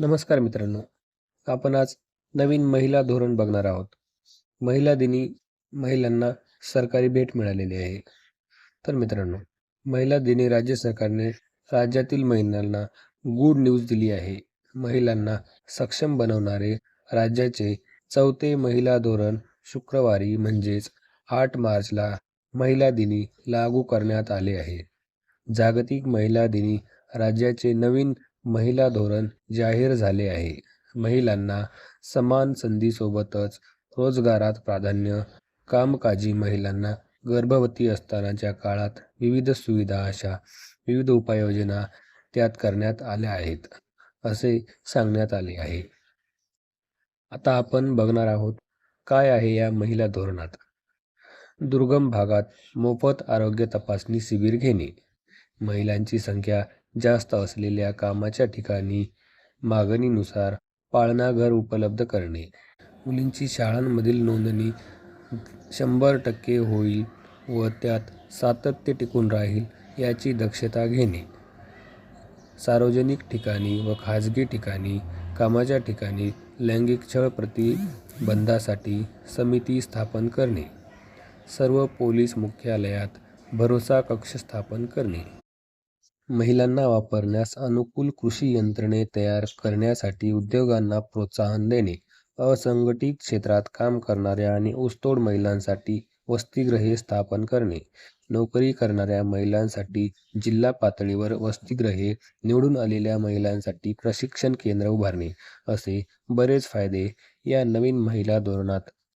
नमस्कार मित्रांनो. आपण आज नवीन महिला धोरण बघणार आहोत. महिला दिनी महिलांना सरकारी भेट मिळालेली आहे. तर मित्रांनो महिला दिनी राज्य सरकारने राज्यातील महिलांना गुड न्यूज दिली आहे. महिलांना सक्षम बनवणारे राज्याचे चौथे महिला धोरण शुक्रवारी म्हणजेच आठ मार्चला महिला दिनी लागू करण्यात आले आहे. जागतिक महिला दिनी राज्याचे नवीन महिला धोरण जाहीर झाले आहे. महिलांना समान संधीसोबतच रोजगारात प्राधान्य कामकाजी महिलांना गर्भवती असतानाच्या काळात विविध सुविधा अशा विविध उपाययोजना त्यात करण्यात आल्या आहेत असे सांगण्यात आले आहे. आता आपण बघणार आहोत काय आहे या महिला धोरणात. दुर्गम भागात मोफत आरोग्य तपासणी शिबिर घेणे. महिलांची संख्या जास्त असलेल्या कामाच्या ठिकाणी मागणीनुसार पाळणाघर उपलब्ध करणे. मुलींची शाळांमधील नोंदणी शंभर टक्के होईल व त्यात सातत्य टिकून राहील याची दक्षता घेणे. सार्वजनिक ठिकाणी व खाजगी ठिकाणी कामाच्या ठिकाणी लैंगिक छळ प्रतिबंधासाठी समिती स्थापन करणे. सर्व पोलीस मुख्यालयात भरोसा कक्ष स्थापन करणे. महिलांना वापरण्यास अनुकूल कृषी यंत्रणे तयार करण्यासाठी उद्योगांना प्रोत्साहन देणे असंघटित क्षेत्रात काम करणाऱ्या आणि ऊसतोड महिलांसाठी वसतिगृहे स्थापन करणे नोकरी करणाऱ्या महिलांसाठी जिल्हा पातळीवर वसतिगृहे निवडून आलेल्या महिलांसाठी प्रशिक्षण केंद्र उभारणे असे बरेच फायदे या नवीन महिला धोरणात